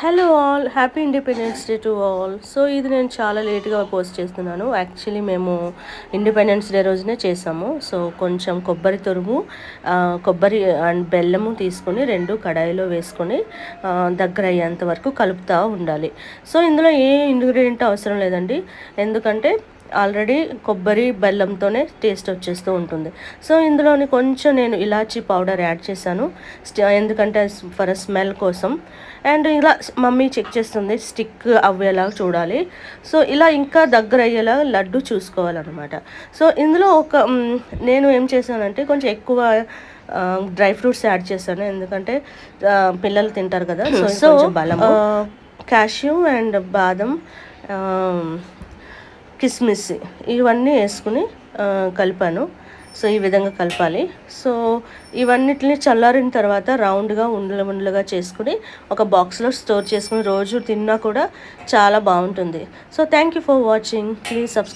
Hello all happy independence day to all so ఇది నేను చాలా లేట్గా పోస్ట్ చేస్తున్నాను. యాక్చువల్లీ మేము ఇండిపెండెన్స్ డే రోజునే చేసాము. సో కొంచెం కొబ్బరి తురుము కొబ్బరి అండ్ బెల్లము తీసుకొని రెండు కడాయిలో వేసుకొని దగ్గర అయ్యేంత వరకు కలుపుతూ ఉండాలి. సో ఇందులో ఏ ఇంగ్రీడియంట్ అవసరం లేదండి. ఎందుకంటే ఆల్రెడీ కొబ్బరి బెల్లంతోనే టేస్ట్ వచ్చేస్తూ ఉంటుంది. సో ఇందులోని కొంచెం నేను ఇలాచీ పౌడర్ యాడ్ చేశాను. ఎందుకంటే ఫర్ స్మెల్ కోసం. అండ్ ఇలా మమ్మీ చెక్ చేస్తుంది స్టిక్ అవ్వేలా చూడాలి. సో ఇలా ఇంకా దగ్గర అయ్యేలా లడ్డు చూసుకోవాలన్నమాట. సో ఇందులో ఒక నేను ఏం చేశానంటే కొంచెం ఎక్కువ డ్రై ఫ్రూట్స్ యాడ్ చేశాను. ఎందుకంటే పిల్లలు తింటారు కదా సో బలము. క్యాష్యూ అండ్ బాదం కిస్మిస్ ఇవన్నీ వేసుకుని కలిపాను. సో ఈ విధంగా కలపాలి. సో ఇవన్నిటిని చల్లారిన తర్వాత రౌండ్గా ఉండలు ఉండలుగా చేసుకుని ఒక బాక్స్లో స్టోర్ చేసుకుని రోజు తిన్నా కూడా చాలా బాగుంటుంది. So thank you for watching. Please subscribe